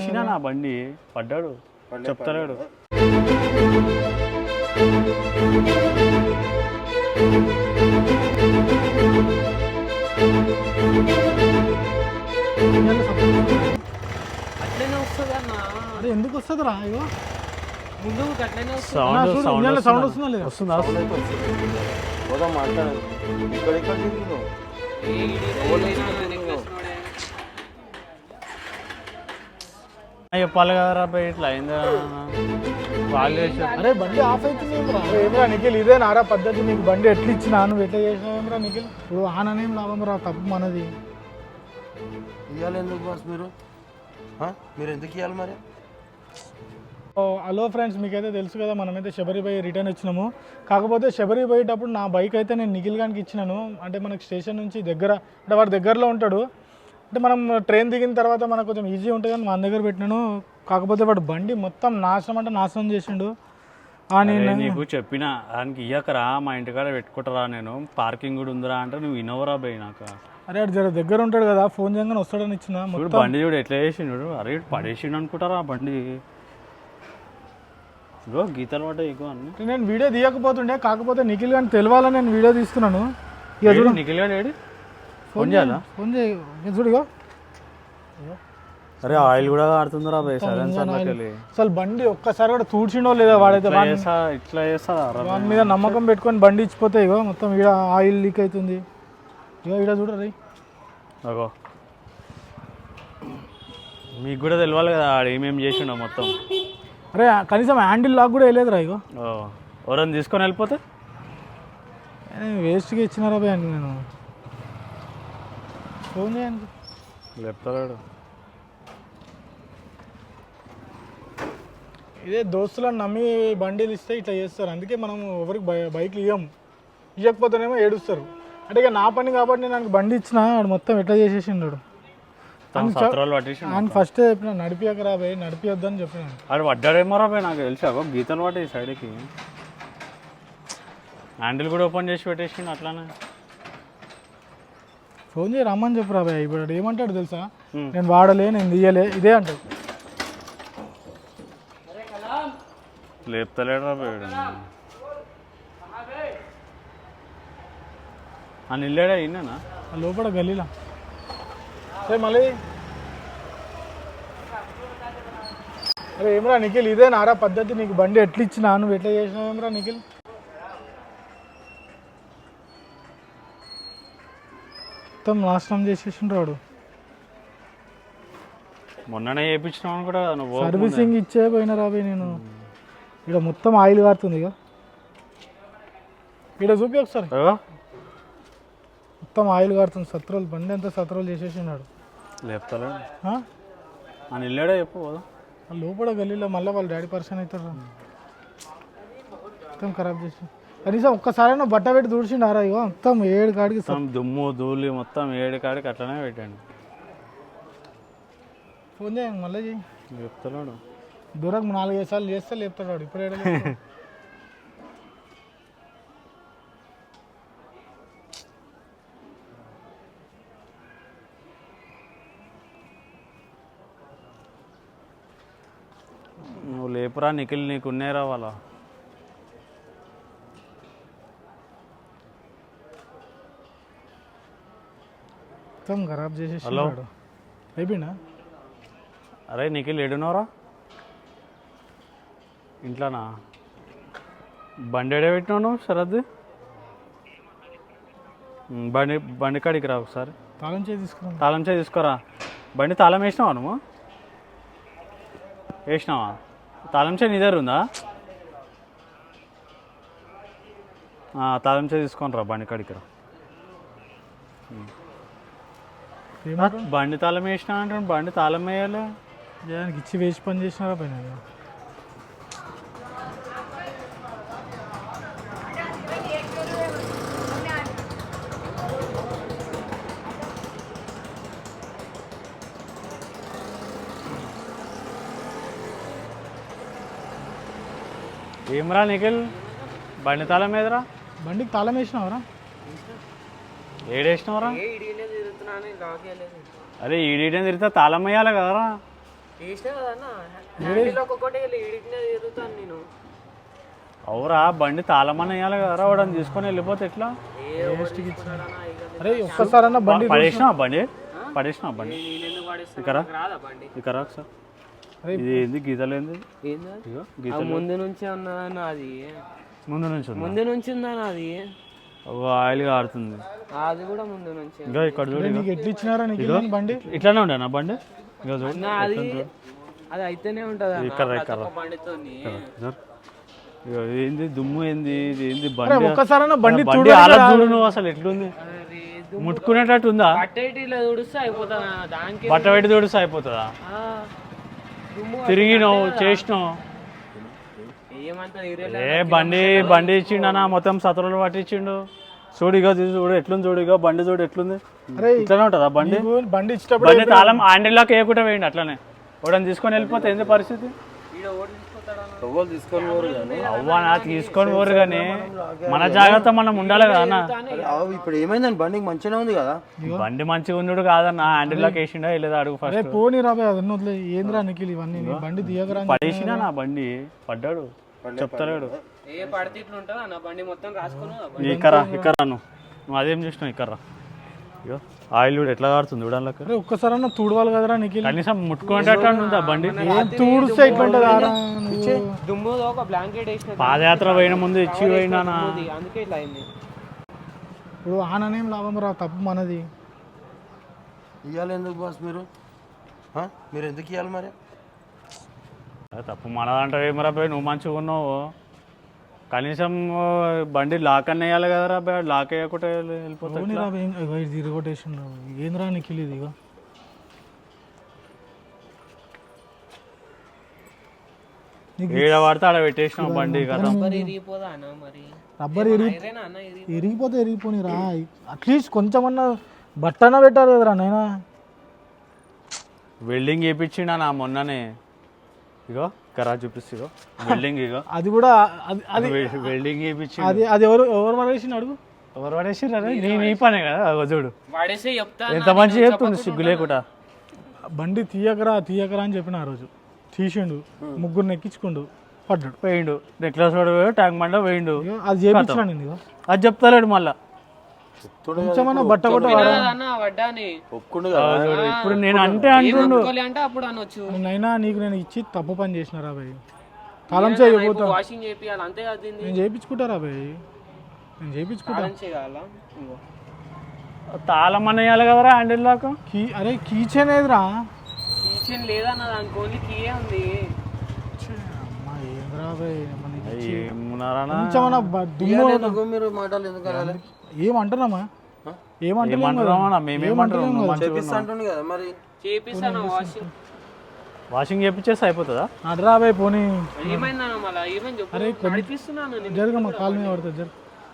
వేసినా నా బండి పడ్డాడు చెప్తలేడు. అట్లనే వస్తుంది అన్న? అరే ఎందుకు వస్తుంది రా ఇగో? ముందు అట్లనే వస్తుంది? సౌండ్ వస్తుందా? లేదా? వస్తుందా? పోదాం మాట్లాడదు. ఇక్కడ ఇక్కడ చెప్పాలి కదరా బయట ఇట్లా అయిందా? వాళ్ళు చేసారు అరే బండి ఆఫ్ అవుతుంది ఏమరా నిఖిల్ ఇదే నారా పద్ధతి. నీకు బండి ఎట్లా ఇచ్చినా నువ్వు ఎట్లా చేసినావు ఏమరా నిఖిల్? ఇప్పుడు ఆననేం లాభం రా తప్పు మనది. ఇవ్వాలి ఎందుకు బాస్ మీరు? మీరు ఎందుకు ఇవ్వాలి మరి? ఓ, హలో ఫ్రెండ్స్ మీకైతే తెలుసు కదా మనమైతే శబరి బై రిటర్న్ వచ్చినాము. కాకపోతే శబరి పోయేటప్పుడు నా బైక్ అయితే నేను నిఖిల్ గానికి ఇచ్చినాను. అంటే మనకి స్టేషన్ నుంచి దగ్గర అంటే వాడు దగ్గరలో ఉంటాడు. అంటే మనం ట్రైన్ దిగిన తర్వాత మనకు కొంచెం ఈజీ ఉంటుంది కానీ మన దగ్గర పెట్టినాను. కాకపోతే వాడు బండి మొత్తం నాశనం అంటే నాశనం చేసిండు. నేను నీకు చెప్పిన దానికి ఇయ్యకరా మా ఇంటికాడ పెట్టుకుంటారా నేను? పార్కింగ్ కూడా ఉందిరా అంటే నువ్వు ఇన్నోవరా పోయి నాకు? అరే జర దగ్గర ఉంటాడు కదా ఫోన్ చేయగానే వస్తాడని ఇచ్చిన. బండి చూడు ఎట్లా చేసిండు. అరే పడేసిండు అనుకుంటారా బండి? ఇగో గీతలు ఇగో అన్ని. నేను వీడియో తీయకపోతుండే కాకపోతే నిఖిల్ గాని తెలియాలని నేను వీడియో తీస్తున్నాను. నిఖిల్ ఏడి? ఫోన్ చేయాలా? ఫోన్ చేయి. అరే ఆయిల్ కూడా ఆడుతుందిరా అసలు బండి ఒక్కసారి కూడా తూడ్చిండో లేదా వాడైతే ఇట్లా చేస్తా వాని మీద నమ్మకం పెట్టుకొని బండి ఇచ్చిపోతే ఇగో మొత్తం ఈడ ఆయిల్ లీక్ అవుతుంది. ఇగో ఈడ చూడరు అగో. మీకు కూడా తెలియాలి కదా ఆడు ఏమేమి చేసిండో మొత్తం. అరే కనీసం హ్యాండిల్ లాక్ కూడా వేయలేదురా ఇగో. ఎవరైనా తీసుకొని వెళ్ళిపోతే? వేస్ట్గా ఇచ్చినారా భయ్ నేను. ఫోన్ చేయండి లేపుతాడు ఇదే దోస్తులను నమ్మి బండిలు ఇస్తే ఇట్లా చేస్తారు. అందుకే మనం ఎవరికి బైక్లు ఇవ్వం ఇవ్వకపోతేనేమో ఏడుస్తారు. అంటే ఇక నా పని కాబట్టి నేను బండి ఇచ్చిన ఆడు మొత్తం ఎట్లా చేసేసిండు ఆయన ఫస్ట్ చెప్పిన నడిపియక రాబోయ్ నడిపియొద్దని చెప్పిన. ఆడు పడ్డాడేమో రా బాయ్ నాకు తెలిసి గీతలు పట్టాయి సైడ్కి హ్యాండిల్ కూడా ఓపెన్ చేసి పెట్టేసిండు అట్లానే. ఫోన్ చేయి రమ్మని చెప్పు రాబోయ్ ఇప్పుడు ఏమంటాడు తెలుసా. నేను వాడలే నేను తీయలే ఇదే అంటాడు. లేపుతలేడు అని ఇన్నానా? ఆ లోపల గల్లీలా. సరే మళ్ళీ? అరే ఏమరా నిఖిల్ ఇదే నారా పద్ధతి? నీకు బండి ఎట్లా ఇచ్చినా నువ్వు ఎట్లా చేసినావు ఏమరా నిఖిల్? మొత్తం నాశనం చేసేసిండ్రు వాడు. మొన్ననే చేయించినావు కూడా నువ్వు. సర్వీసింగ్ ఇచ్చే పోయినా రాబోయ్ నేను. ఇక్కడ మొత్తం ఆయిల్ కారుతుంది ఇక. ఇక్కడ చూపి ఒకసారి. మొత్తం ఆయిల్ కారుతుంది సత్రోలు బండి అంతా సత్రోలు చేసేసినాడు లేపుతలేడు ఆ? అని చెప్పు లోపల గల్లీలో మళ్ళీ వాళ్ళ డాడీ పర్సన్ అవుతారు మొత్తం ఖరాబ్ చేసి కనీసం ఒక్కసారైనా బట్ట పెట్టి దూడ్చిండారా ఇగో? మొత్తం ఏడు కాడికి మొత్తం దుమ్ము ధూళి మొత్తం ఏడు కాడికి అట్లనే పెట్టాను. ఫోన్ చేయండి మళ్ళీ చేయి చెప్తున్నాడు దూరం నాలుగైదు సార్లు చేస్తే లేపుతాడు ఇప్పుడు ఏడ? నువ్వు లేపురా నిఖిల్ నీకు ఉన్నాయిరా వాళ్ళ. మొత్తం ఖరాబ్ చేసేసి హలో? అయిపోయినా? అరే నిఖిల్ ఎడునోరా ఇంట్లోనా? బండి ఎడ పెట్టినావు నువ్వు శరద్ బండి బండి కాడికి రా ఒకసారి. తాళం చేసి తీసుకున్నాం తాళం చేయి తీసుకోరా. బండి తాళం వేసినావా నువ్వు? వేసినావా? తాళం చేయి నీ దగ్గర ఉందా? తాళం చేయి తీసుకొని రా బండి కాడికి రా. బండి తాళం వేసినా అంటే బండి తాళం వేయాలి? జనానికి ఇచ్చి వేసి పని చేసినారా పైన? ఏమరా నిఖిల్? బండి తాళం ఏదిరా బండికి తాళం వేసినావరా? ఏడేసినవరా అరే ఈడీడని తిరిగితే తాళం వేయాలి కదరా అవురా బండి తాళమని వేయాలి కదరా వాడని తీసుకొని వెళ్ళిపోతే ఎట్లా? అరే ఒక్కసారన్నా బండి పడేసినా బండి? పడేసినా బండి? నేనెందుకు పడేస్తాను ఇక్కడ నాకు రాదా బండి? ఇక్కడ సార్ ఇది ఏంది? గీతలేంది ఏందా? గీతలు. ముందు నుంచే ఉన్నదన్న అది ముందు నుంచి ఉంది? ముందు నుంచి ఉందన్న అది ఆయిల్ కారుతుంది. అది కూడా ముందు నుంచి. ఇంకా ఇక్కడ చూడు. నీకు ఎట్లా ఇచ్చినారా అని బండి? ఇట్లానే ఉండే నా బండి? ఇక చూడు అన్న అది అది అయితేనే ఉంటది అన్న ఇక్కడ, ప్రతి ఇక్కడ. ఒక్క బండితోని. ఏంది దుమ్ము ఏంది ఇది ఏంది బండి? బండి బండి చూడు అలా చూడు నువ్వు అసలు ఎట్లుంది? అరే, దుమ్ము. ముట్టుకునేటట్టు ఉందా? పట్టేటి ఇలా తుడిస్తే అయిపోతుంది అన్న దానికి బట్ట పెట్టి తోడిస్తే అయిపోతుందా? ఆ, దుమ్ము తిరిగినావు చేసినావు. ఏ బండి బండి ఇచ్చిండనా మొత్తం సతరులు పట్టించిండు. చూడు ఇగో ఇది చూడు ఎట్లుంది చూడు ఇగో బండి చూడు ఎట్లుంది. ఇట్లానే ఉంటుందా బండి? నీకు బండి ఇచ్చేటప్పుడు బండి తాళం హ్యాండిల్లోకి వేయకుండా వేయండి అట్లనే. వాడని తీసుకొని వెళ్ళిపోతే ఏంది పరిస్థితి? తీసుకొని పోరు కానీ. అవ్వనా తీసుకొని పోరు కానీ మన జాగ్రత్త మనం ఉండాలి కదా అన్న. ఇప్పుడు ఏమైందని? బండికి మంచిగానే ఉంది కదా. బండి మంచిగా ఉండు కాదన్న. హ్యాండిల్లోకి వేసిండా లేదా అడుగు ఫస్ట్ పోనీ రాబోయే అదన్నీ వదిలే ఏంద్రా నిఖిల్ ఇవన్నీ? బండి అని పడేసినా నా బండి. పడ్డాడు. చెప్తలేడు ఏ పడితే ఇట్లా ఉంటుందా అన్న బండి మొత్తం రాసుకుని. ఇక్కడ ఇక్కడ నువ్వు అదేం చేసినావు ఇక్కడ ఇగో ఆయిల్ చూడు ఎట్లా కాడుతుంది చూడాలక అరే ఒక్కసారన్నా తుడవాలి కదరా నిఖిల్? కనీసం ముట్టుకునేటట్టు ఉందా బండి? ఏం తుడిస్తే నువ్వు? దుమ్ము ఒక బ్లాంకెట్ వేసిన పాదయాత్ర పోయిన ముందు ఇచ్చి దుమ్ముది, అందుకే ఇట్లా అయింది. ఇప్పుడు ఆననేం లాభం రా తప్పు మనది. ఇవ్వాలి ఎందుకు బాస్ మీరు? మీరు ఎందుకు ఇవ్వాలి మరి? తప్పు మనదంటే ఏమరా నువ్వు మంచిగా ఉన్నావు. కనీసం బండి లాక్ అన్న వేయాలి కదరా బే లాక్ వేయకుండా వెళ్ళిపోతా పోనీ రా ఏం ఇగో ఇది తిరగొట్టేసిండు ఏంద్రా నిఖిల్ ఇది ఇగో. ఏడ పడితే ఆడ పెట్టేసినావు బండి కదా మరి ఇరిగిపోదా అన్న మరి? రబ్బర్ అన్న ఇరిగిపోతే ఇరిగిపోని రా. అట్లీస్ట్ కొంచెమన్నా బట్టన పెట్టాలి కదరా నైనా వెల్డింగ్ వేయించిండా నా మొన్ననే? ఇగో కరా చూపిస్తు వెల్డింగ్ ఇగో. అది కూడా అది అది వెల్డింగ్ వేయించి అది అది ఎవరు ఎవరు పడేసిన అడుగు? ఎవరు పడేసిర్రు నీ నీ పనే కదా చూడు. ఎంత మంచిగా చెప్తుంది సిగ్గు లేకుండా. బండి తీయకరా తీయకరా అని చెప్పిన ఆ రోజు. తీసిండు ముగ్గురు ఎక్కించుకుండు పడ్డాడు. పోయిండు. నెక్లెస్ పోయాడు ట్యాంక్ బండ పోయిండు. అది నేను ఇగో. అది చెప్తలేడు మళ్ళా. కొంచెమన్నా బట్ట కొట్ట ఇప్పుడు నేను అంటే ఏం అంటుండు. అంటే అప్పుడు అనొచ్చు. నైనా నీకు నేను ఇచ్చి తప్పు పని చేసినారా భయ్ తాళం చేయబోతా వాషింగ్ చేపియాలి అంతే కదా నేను చేయించుకుంటారా భయ్ నేను చేయించుకుంటా. తాళం అనేయాలి కదరా హ్యాండిల్ దాకా? కీ అరే కీచెన్ ఏదిరా? కిచెన్ లేదన్న దానికి ఓన్లీ కీయే ఉంది. అమ్మా ఏంద్రా భయ్ కొంచెమన్నా దుమ్ము మీరు మాటలు ఎందుకు ఏమంటున్నామా? వాషింగ్. వాషింగ్ చేపించేస్తే అయిపోతుందా? అడ్రా భయ్ పోనీ. జరగమ్మా కాలు మీద పడుతుంది జరు.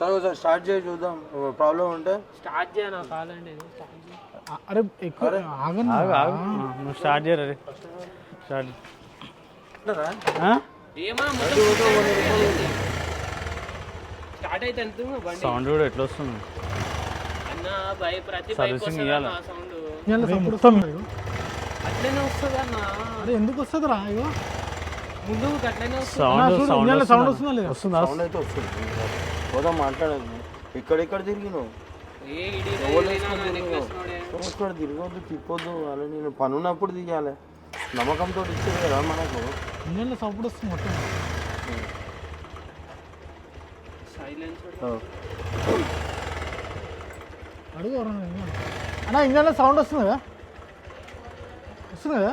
సరే ఒకసారి స్టార్ట్ చేసి చూద్దాం. ప్రాబ్లం ఉంటే. స్టార్ట్ చేయను కాలండి స్టార్ట్ చేయ. అ- అరే ఎక్కువ ఆగను నువ్వు స్టార్ట్ చేయరు రే. స్టార్ట్? ఏమన్నా స్టార్ట్ అయితే ఎంత ఉందో బండి. సౌండ్ కూడా ఎట్లా వస్తుంది? అన్న బై ప్రతి బైక్ సర్వీసింగ్ వస్తుంది ఇయ్యాలా? అన్న సౌండ్ ఇవాళ మొత్తం ఇగో. అట్లనే వస్తుంది అన్న అరే ఎందుకు వస్తుంది రా ఇగో? ముందు అట్లనే వస్తుంది. సౌండ్ చూడు, సౌండ్ ఇవాళ సౌండ్ వస్తుందా? వస్తుందా లేదా? వస్తుందా? సౌండ్ అయితే వస్తుంది. పోదాం మాట్లాడదు తిరిగినావు? ఏ ఇడి ఇక్కడ తిరగొద్దు తిప్పొద్దు. అలా నేను పని ఉన్నప్పుడు తీయాలి నమ్మకంతో ఇచ్చారు కదా మనకు. ఇంజన్లో సౌండ్ వస్తుంది మొత్తం. అడుగు. అన్నా ఇంజన్లో సౌండ్ వస్తుంది కదా? వస్తుంది కదా.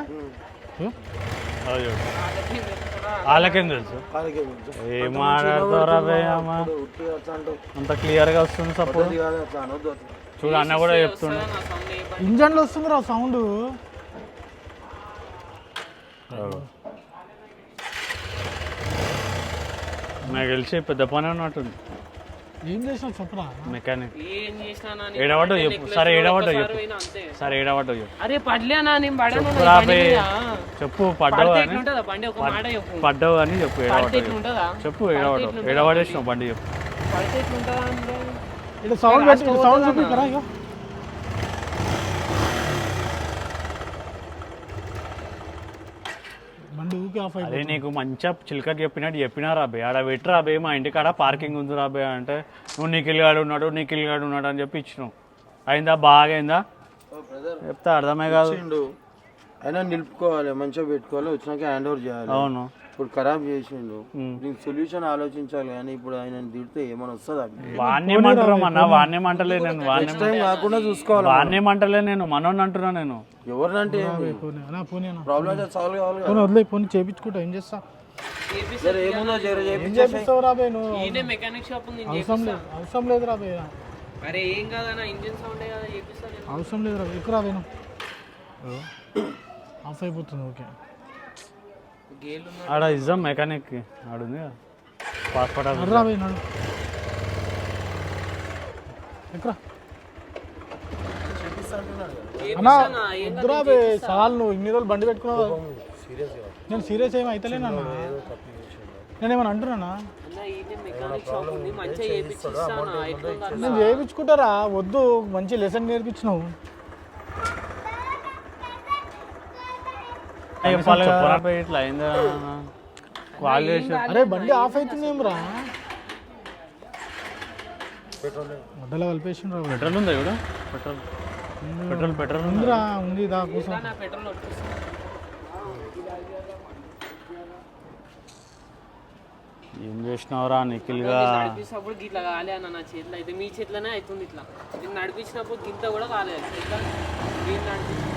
వాళ్ళకేం తెలుసు. ఏం మాట్లాడతారా. అంత క్లియర్గా వస్తుంది అట్లా. చూడు అన్న కూడా చెప్తుండు. ఇంజన్లో వస్తుంది రా సౌండ్ నాకు తెలిసి పెద్ద పని ఉన్నట్టుంది. ఏం చేసినావు చెప్పరా మెకానిక్ ఏం చేసినా ఏడవటో చెప్పు. సరే ఏడవటో చెప్పు. సరే ఏడవటో చెప్పు. అరే పడలేనా నేను పడను. చెప్పు పడ్డావు అని. బండి ఒక మాట చెప్పు. పడ్డావు అని చెప్పు ఏడవటో చెప్పు. ఏడవటం ఏడవడేసినావు బండి చెప్పు. పడితే ఎట్లుంటుందా అంటే? Sound sound ego. ఆఫ్ అదే నీకు మంచిగా చిలకకి చెప్పినట్టు చెప్పినారా బే ఆడ పెట్టరా బే మా ఇంటికాడ పార్కింగ్ ఉంది రా బే అంటే నువ్వు నిఖిల్ గాడు ఉన్నాడు నిఖిల్ గాడు ఉన్నాడు అని చెప్పి ఇచ్చినావు. అయిందా? బాగా అయిందా? బ్రదర్ చెప్తే అర్థమే కాదు. అయినా నిలుపుకోవాలి మంచిగా పెట్టుకోవాలి వచ్చినాక హ్యాండ్ ఓవర్ చేయాలి. అవును. ఇప్పుడు ఖరాబ్ చేసిండు. దీనికి సొల్యూషన్ ఆలోచించాలి కానీ ఇప్పుడు ఆయన తిడితే ఏమైనా వస్తుందా? వాణ్ణేమంటారు అన్న? వాణ్ణేమంటలే నేను వాణ్ణే టైం కాకుండా చూసుకోవాలి? వాణ్ణేమంటలే నేను మనోని అంటున్నా నేను. ఎవరినంటే ప్రాబ్లమ్ సాల్వ్ కావాలి వదిలే పోనీ చేపించుకుంటా ఏం చేస్తా? సరే ఏముందో జర ఏం చేపించేసి చేపిస్తావు రాబే నువ్వు? ఈయనే మెకానిక్ షాప్ ఉంది నేను అవసరం లేదు అవసరం లేదు రాబే అరే ఏం కాదన్న ఇంజిన్ సౌండే కదా చేపిస్తా నేను. అవసరం లేదు రాబే ఎక్కువ రాబే ఆఫ్ అయిపోతుంది ఓకే. ఆడ ఇద్దాం మెకానిక్ ఆడుంది పాస్పోర్ట్ నడు రాబే నడు ఎక్కువ అన్నా వద్దురా బే చాలు నువ్వు ఇన్ని రోజులు బండి పెట్టుకున్నావు. నేను సీరియస్ ఏమి అయితలేనన్నా. నేను ఏమైనా అంటున్నానా నేను చేయించుకుంటారా? వద్దు మంచి లెసన్ నేర్పించినావు చెప్పాలి కదా బే, ఇట్లా అయిందా అరే బండి ఆఫ్ అవుతుంది ఏం రా మధ్యలో పెట్రోల్ ఉందా ఇప్పుడు? పెట్రోల్. పెట్రోల్ పెట్రోల్ ఉందా? ఉందిరా ఉంది దా పెట్రోల్ వచ్చేస్తా ఏం చేసినావురా నిఖిల్గా? నడిపిస్తున్నప్పుడు గిట్లా కాలే అన్న నా చేతిలో. అయితే మీ చేతిలోనే అవుతుంది ఇట్లా. నేను నడిపించినప్పుడు గింత కూడా కాలేదు. ఎట్లా నేను నడిపించిన